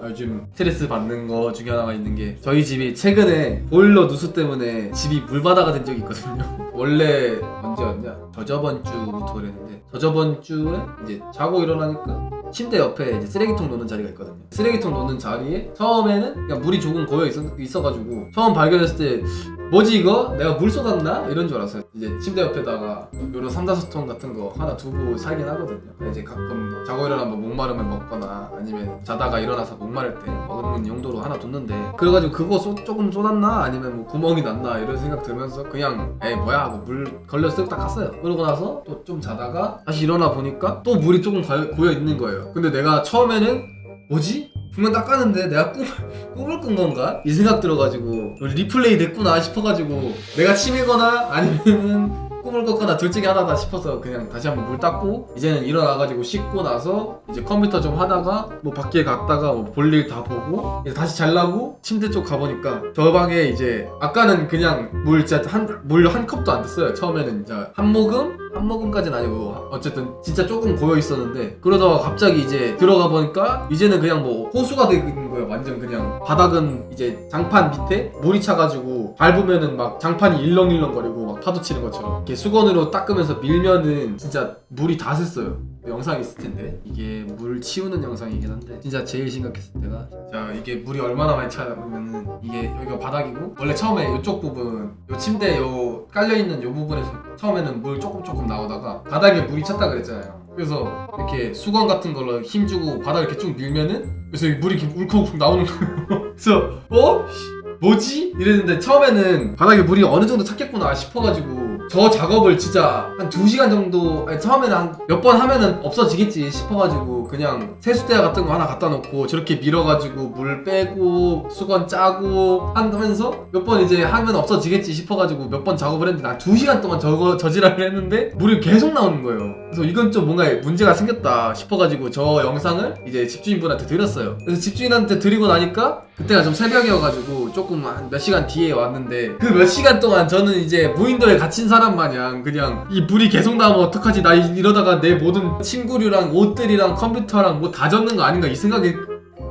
아, 요즘 스트레스 받는 거 중에 하나가 있는 게 저희 집이 최근에 보일러 누수 때문에 집이 물바다가 된 적이 있거든요. 원래 언제였냐? 저저번 주부터 그랬는데 저저번 주에 이제 자고 일어나니까 침대 옆에 이제 쓰레기통 놓는 자리가 있거든요. 쓰레기통 놓는 자리에 처음에는 그냥 물이 조금 고여 있어, 있어가지고 처음 발견했을 때 뭐지 이거? 내가 물 쏟았나? 이런 줄 알았어요. 이제 침대 옆에다가 이런 삼다수통 같은 거 하나 두고 살긴 하거든요. 이제 가끔 자고 일어나면 목마르면 먹거나 아니면 자다가 일어나서 목마를 때 먹는 용도로 하나 뒀는데 그래가지고 그거 쏟- 조금 쏟았나? 아니면 뭐 구멍이 났나? 이런 생각 들면서 그냥 에이 뭐야 하고 물 걸려서 쓱딱 갔어요. 그러고 나서 또 좀 자다가 다시 일어나 보니까 또 물이 조금 가- 고여 있는 거예요. 근데 내가 처음에는 뭐지? 분명 닦았는데 내가 꿈, 꿈을 꾼 건가? 이 생각 들어가지고 리플레이 됐구나 싶어가지고 내가 치매거나 아니면은 꿈을 꿨거나 둘 중에 하나다 싶어서 그냥 다시 한번 물 닦고 이제는 일어나가지고 씻고 나서 이제 컴퓨터 좀 하다가 뭐 밖에 갔다가 뭐 볼일 다 보고 이제 다시 잘라고 침대 쪽 가보니까 저 방에 이제 아까는 그냥 물 진짜 한물 한 컵도 안 됐어요. 처음에는 이제 한 모금? 한 모금까지는 아니고 어쨌든 진짜 조금 고여 있었는데 그러다가 갑자기 이제 들어가 보니까 이제는 그냥 뭐 호수가 되는 거예요. 완전 그냥 바닥은 이제 장판 밑에 물이 차가지고 밟으면은 막 장판이 일렁일렁거리고 막 파도 치는 것처럼 이렇게 수건으로 닦으면서 밀면은 진짜 물이 다 샜어요. 영상이 있을 텐데. 이게 물 치우는 영상이긴 한데 진짜 제일 심각했을 때가 자 이게 물이 얼마나 많이 차냐면은 이게 여기가 바닥이고 원래 처음에 이쪽 부분 요 침대 요 깔려 있는 요 부분에서 처음에는 물 조금 조금 나오다가 바닥에 물이 찼다 그랬잖아요. 그래서 이렇게 수건 같은 걸로 힘 주고 바닥 이렇게 쭉 밀면은 그래서 물이 이렇게 울컥울컥 나오는 거예요. 그래서 어? 씨, 뭐지? 이랬는데 처음에는 바닥에 물이 어느 정도 찼겠구나 싶어가지고 저 작업을 진짜 한 2시간 정도 아니 처음에는 한 몇 번 하면은 없어지겠지 싶어가지고 그냥 세수대야 같은 거 하나 갖다 놓고 저렇게 밀어가지고 물 빼고 수건 짜고 하면서 몇 번 이제 하면 없어지겠지 싶어가지고 몇 번 작업을 했는데 난 2시간 동안 저거 저지랄을 했는데 물이 계속 나오는 거예요. 그래서 이건 좀 뭔가 문제가 생겼다 싶어가지고 저 영상을 이제 집주인분한테 드렸어요. 그래서 집주인한테 드리고 나니까 그때가 좀 새벽이어가지고 조금 한 몇 시간 뒤에 왔는데 그 몇 시간 동안 저는 이제 무인도에 갇힌 사람 마냥 그냥 이 물이 계속 나오면 어떡하지? 나 이- 이러다가 내 모든 침구류랑 옷들이랑 컴퓨터랑 뭐 다 젖는 거 아닌가 이 생각이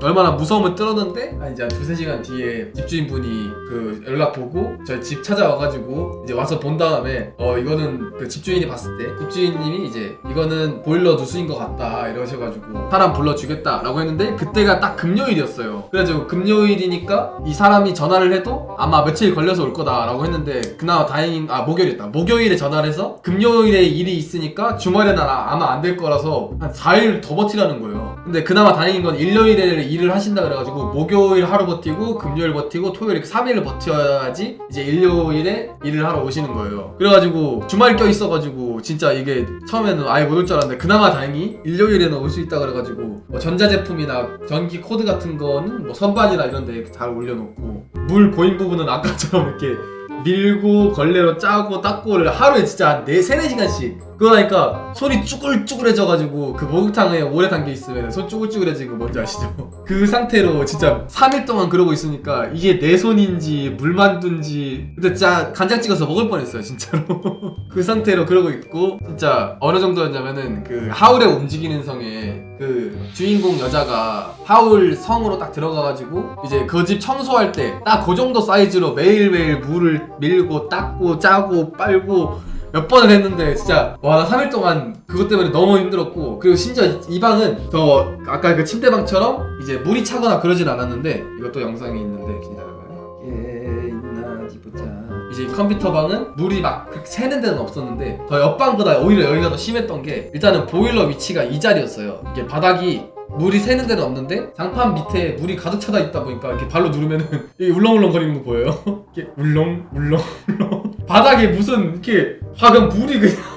얼마나 무서움을 떨었는데? 한 이제 한 두세 시간 뒤에 집주인분이 그 연락 보고 저희 집 찾아와가지고 이제 와서 본 다음에 어 이거는 그 집주인이 봤을 때 집주인님이 이제 이거는 보일러 누수인 것 같다 이러셔가지고 사람 불러 주겠다라고 했는데 그때가 딱 금요일이었어요. 그래가지고 금요일이니까 이 사람이 전화를 해도 아마 며칠 걸려서 올 거다라고 했는데 그나마 다행인 아 목요일이었다. 목요일에 전화를 해서 금요일에 일이 있으니까 주말에는 아- 아마 안 될 거라서 한 4일 더 버티라는 거예요. 근데 그나마 다행인 건 일요일에 일을 하신다 그래가지고 목요일 하루 버티고 금요일 버티고 토요일 이렇게 3일을 버텨야지 이제 일요일에 일을 하러 오시는 거예요. 그래가지고 주말 껴 있어가지고 진짜 이게 처음에는 아예 못 올 줄 알았는데 그나마 다행히 일요일에는 올 수 있다 그래가지고 뭐 전자제품이나 전기 코드 같은 거는 뭐 선반이나 이런 데 잘 올려놓고 물 고인 부분은 아까처럼 이렇게 밀고 걸레로 짜고 닦고를 하루에 진짜 한 4, 3, 4시간씩 그거 하니까 손이 쭈글쭈글해져가지고 그 목욕탕에 오래 담겨 있으면 손 쭈글쭈글해지고 뭔지 아시죠? 그 상태로 진짜 3일 동안 그러고 있으니까 이게 내 손인지 물만두인지 근데 진짜 간장 찍어서 먹을 뻔했어요 진짜로 그 상태로 그러고 있고 진짜 어느 정도였냐면은 그 하울의 움직이는 성에 그 주인공 여자가 하울 성으로 딱 들어가가지고 이제 그 집 청소할 때 딱 그 정도 사이즈로 매일매일 물을 밀고 닦고 짜고 빨고 몇 번을 했는데 진짜 와 나 3일 동안 그것 때문에 너무 힘들었고 그리고 심지어 이- 이 방은 저 아까 그 침대방처럼 이제 물이 차거나 그러진 않았는데 이것도 영상이 있는데 기다려봐요. 이게 있나 어디 보자. 이제 이 컴퓨터 방은 물이 막 새는 데는 없었는데 더 옆방보다 오히려 여기가 더 심했던 게 일단은 보일러 위치가 이 자리였어요. 이게 바닥이 물이 새는 데는 없는데 장판 밑에 물이 가득 차다 있다 보니까 이렇게 발로 누르면은 이게 울렁울렁 거리는 거 보여요? 이렇게 울렁 울렁 울렁 바닥에 무슨 이렇게 화금 물이 그냥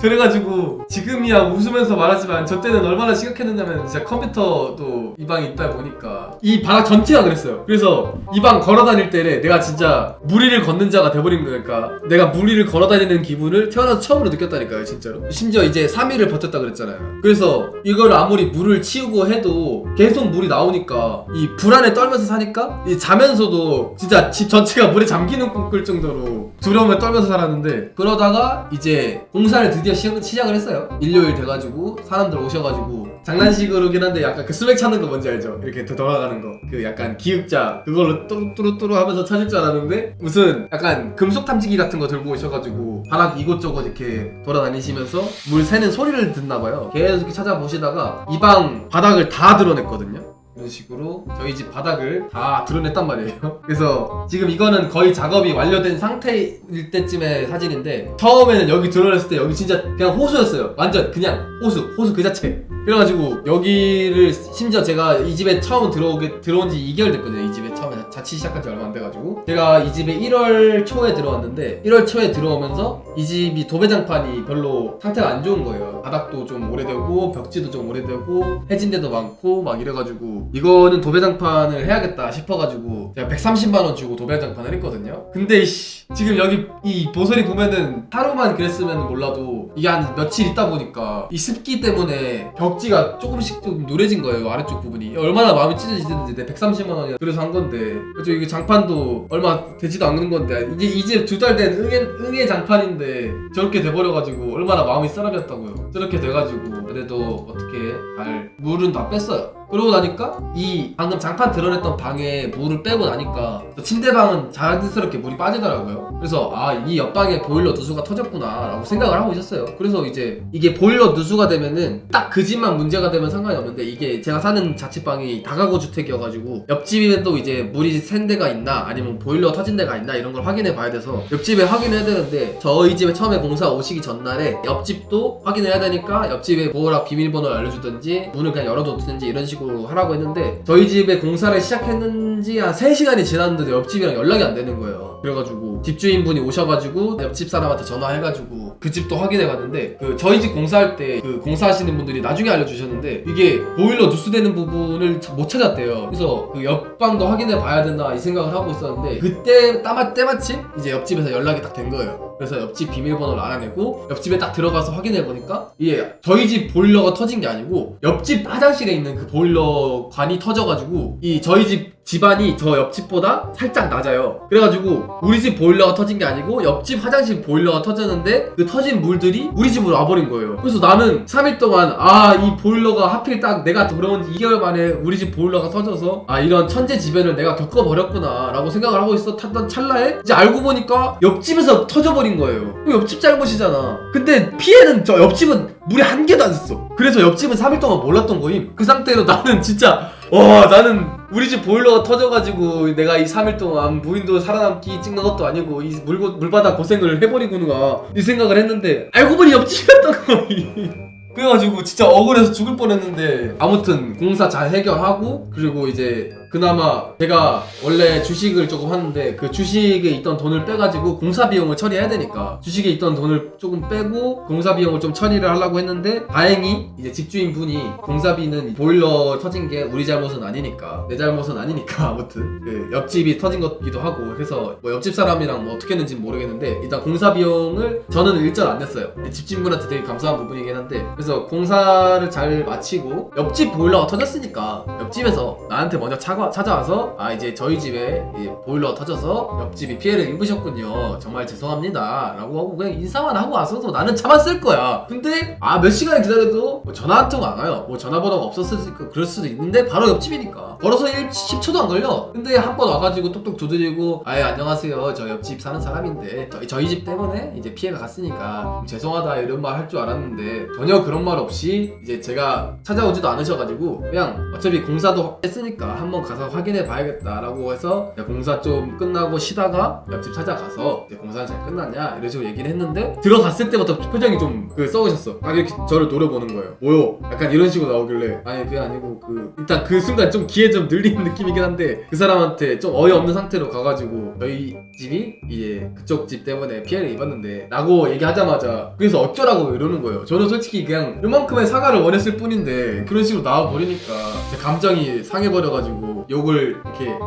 그래가지고 지금이야 웃으면서 말하지만 저 때는 얼마나 심각했느냐면 진짜 컴퓨터도 이 방에 있다 보니까 이 바닥 전체가 그랬어요. 그래서 이 방 걸어다닐 때에 내가 진짜 무리를 걷는 자가 돼버린 거니까 내가 무리를 걸어다니는 기분을 태어나서 처음으로 느꼈다니까요 진짜로. 심지어 이제 3일을 버텼다 그랬잖아요. 그래서 이걸 아무리 물을 치우고 해도 계속 물이 나오니까 이 불안에 떨면서 사니까 이 자면서도 진짜 집 전체가 물에 잠기는 꿈꿀 정도로 두려움에 떨면서 살았는데 그러다가 이제 공사를 드디어 드디어 시, 시작을 했어요. 일요일 돼가지고 사람들 오셔가지고 장난식으로긴 한데 약간 그 스맥 찾는 거 뭔지 알죠? 이렇게 더 돌아가는 거. 그 약간 기획자 그걸로 뚜루뚜루뚜루 하면서 찾을 줄 알았는데 무슨 약간 금속 탐지기 같은 거 들고 오셔가지고 바닥 이곳저곳 이렇게 돌아다니시면서 물 새는 소리를 듣나 봐요. 계속 찾아보시다가 이 방 바닥을 다 드러냈거든요. 이런 식으로 저희 집 바닥을 다 드러냈단 말이에요. 그래서 지금 이거는 거의 작업이 완료된 상태일 때쯤의 사진인데 처음에는 여기 드러냈을 때 여기 진짜 그냥 호수였어요. 완전 그냥 호수, 호수 그 자체. 그래가지고 여기를 심지어 제가 이 집에 처음 들어오게 들어온 지 2개월 됐거든요. 이 집에 처음에 자취 시작한 지 얼마 안 돼가지고 제가 이 집에 1월 초에 들어왔는데 1월 초에 들어오면서 이 집이 도배장판이 별로 상태가 안 좋은 거예요. 바닥도 좀 오래되고 벽지도 좀 오래되고 해진 데도 많고 막 이래가지고 이거는 도배장판을 해야겠다 싶어가지고 제가 130만 원 주고 도배장판을 했거든요. 근데 씨, 지금 여기 이 보설이 보면은 하루만 그랬으면 몰라도 이게 한 며칠 있다 보니까 이 습기 때문에 벽지가 조금씩 좀 노래진 거예요 아래쪽 부분이. 얼마나 마음이 찢어지는지 내 130만 원이 그래서 한 건데. 그죠 이게 장판도 얼마 되지도 않는 건데. 이제 이제 두 달 된 응애 응애 장판인데 저렇게 돼버려가지고 얼마나 마음이 쓰라렸다고요. 저렇게 돼가지고 그래도 어떻게 잘 물은 다 뺐어요 그러고 나니까 이 방금 장판 드러냈던 방에 물을 빼고 나니까 저 침대방은 자연스럽게 물이 빠지더라고요. 그래서 아 이 옆방에 보일러 누수가 터졌구나라고 생각을 하고 있었어요. 그래서 이제 이게 보일러 누수가 되면은 딱 그 집만 문제가 되면 상관이 없는데 이게 제가 사는 자취방이 다가구 주택이어가지고 옆집에 또 이제 물이 샌 데가 있나 아니면 보일러 터진 데가 있나 이런 걸 확인해 봐야 돼서 옆집에 확인해야 되는데 저희 집에 처음에 공사 오시기 전날에 옆집도 확인해야 되니까 옆집에 보호락 비밀번호를 알려주든지 문을 그냥 열어두든지 이런 식으로 하라고 했는데 저희 집에 공사를 시작했는지 한 3시간이 지났는데도 옆집이랑 연락이 안 되는 거예요. 그래가지고 집주인분이 오셔가지고 옆집 사람한테 전화해가지고 그 집도 확인해 봤는데 그 저희 집 공사할 때 그 공사하시는 분들이 나중에 알려주셨는데 이게 보일러 누수되는 부분을 자- 못 찾았대요. 그래서 그 옆방도 확인해 봐야 된다 이 생각을 하고 있었는데 그때 따마, 때마침 이제 옆집에서 연락이 딱 된 거예요 그래서 옆집 비밀번호를 알아내고 옆집에 딱 들어가서 확인해 보니까 이게 저희 집 보일러가 터진 게 아니고 옆집 화장실에 있는 그 보일러 관이 터져가지고 이 저희 집 집안이 저 옆집보다 살짝 낮아요. 그래가지고 우리 집 보일러가 터진 게 아니고 옆집 화장실 보일러가 터졌는데 그 터진 물들이 우리 집으로 와버린 거예요. 그래서 나는 3일 동안 아 이 보일러가 하필 딱 내가 들어온 지 2개월 만에 우리 집 보일러가 터져서 아 이런 천재지변을 내가 겪어버렸구나 라고 생각을 하고 있었던 찰나에 이제 알고 보니까 옆집에서 터져버린 거예요. 옆집 잘못이잖아. 근데 피해는 저 옆집은 물이 한 개도 안 썼어. 그래서 옆집은 3일 동안 몰랐던 거임. 그 상태로 나는 진짜 와 나는 우리 집 보일러가 터져가지고 내가 이 3일 동안 무인도 살아남기 찍는 것도 아니고 이 물, 물바다 고생을 해버리구나 이 생각을 했는데 알고 보니 옆집이었던 거임. 그래가지고 진짜 억울해서 죽을 뻔했는데 아무튼 공사 잘 해결하고 그리고 이제 그나마 제가 원래 주식을 조금 하는데 그 주식에 있던 돈을 빼가지고 공사 비용을 처리해야 되니까 주식에 있던 돈을 조금 빼고 공사 비용을 좀 처리를 하려고 했는데 다행히 이제 집주인 분이 공사비는 보일러 터진 게 우리 잘못은 아니니까 내 잘못은 아니니까 아무튼 그 옆집이 터진 것기도 하고 해서 뭐 옆집 사람이랑 뭐 어떻게 했는지 는 모르겠는데 일단 공사 비용을 저는 일절 안 냈어요. 집주인분한테 되게 감사한 부분이긴 한데 그래서 공사를 잘 마치고 옆집 보일러가 터졌으니까 옆집에서 나한테 먼저 차가, 찾아와서 아 이제 저희 집에 이 보일러가 터져서 옆집이 피해를 입으셨군요. 정말 죄송합니다. 라고 하고 그냥 인사만 하고 와서도 나는 참았을 거야. 근데 아 몇 시간을 기다려도 뭐 전화 한 통 안 와요. 뭐 전화번호가 없었을 수도 그럴 수도 있는데 바로 옆집이니까. 걸어서 1, 10초도 안 걸려. 근데 한 번 와가지고 뚝뚝 두드리고 아예 안녕하세요. 저 옆집 사는 사람인데 저희, 저희 집 때문에 이제 피해가 갔으니까 죄송하다 이런 말 할 줄 알았는데 전혀 그런 말 없이 이제 제가 찾아오지도 않으셔가지고 그냥 어차피 공사도 했으니까 한번 가서 확인해 봐야겠다라고 해서 공사 좀 끝나고 쉬다가 옆집 찾아가서 공사는 잘 끝났냐? 이런 식으로 얘기를 했는데 들어갔을 때부터 표정이 좀그 썩으셨어. 막 이렇게 저를 노려보는 거예요. 뭐요? 약간 이런 식으로 나오길래. 아니 그게 아니고 그 일단 그 순간 좀 기에 좀 눌리는 느낌이긴 한데 그 사람한테 좀 어이없는 상태로 가가지고 저희 집이 이제 그쪽 집 때문에 피해를 입었는데 라고 얘기하자마자 그래서 어쩌라고 이러는 거예요. 저는 솔직히 그냥 요만큼의 사과를 원했을 뿐인데 그런 식으로 나와버리니까 제 감정이 상해버려가지고 욕을 이렇게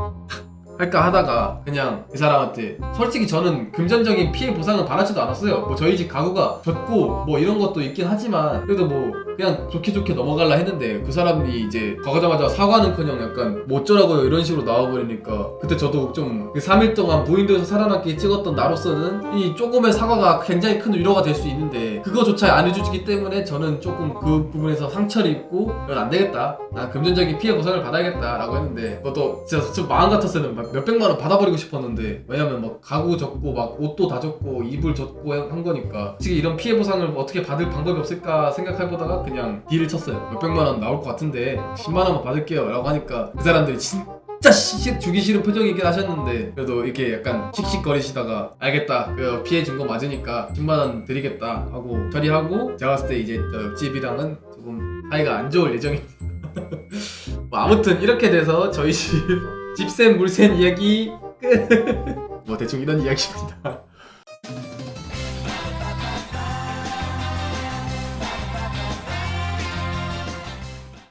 할까 하다가 그냥 그 사람한테 솔직히 저는 금전적인 피해 보상을 바라지도 않았어요. 뭐 저희 집 가구가 졌고 뭐 이런 것도 있긴 하지만 그래도 뭐 그냥 좋게 좋게 넘어갈라 했는데 그 사람이 이제 가가자마자 사과는커녕 약간 뭐 어쩌라고요 이런 식으로 나와버리니까 그때 저도 좀그 3일 동안 무인도에서 살아남기 찍었던 나로서는 이 조금의 사과가 굉장히 큰 위로가 될 수 있는데 그거조차 안 해주기 때문에 저는 조금 그 부분에서 상처를 입고 이건 안 되겠다 난 금전적인 피해 보상을 받아야겠다 라고 했는데 그것도 진짜 저 마음 막몇 백만 원 받아버리고 싶었는데 왜냐면 막 가구 졌고 막 옷도 다 졌고 이불 졌고 한 거니까. 솔직히 이런 피해 보상을 어떻게 받을 방법이 없을까 생각해보다가 그냥 딜을 쳤어요. 몇 백만 원 나올 것 같은데 10만 원만 받을게요 라고 하니까 그 사람들이 진짜 시, 주기 싫은 표정이긴 하셨는데 그래도 이렇게 약간 씩씩거리시다가 알겠다 그 피해 준 거 맞으니까 10만 원 드리겠다 하고 처리하고 제가 봤을 때 이제 저 옆집이랑은 조금 사이가 안 좋을 예정입니다. 뭐 아무튼 이렇게 돼서 저희 집 집센 물센 이야기 끝. 뭐 대충 이런 이야기입니다.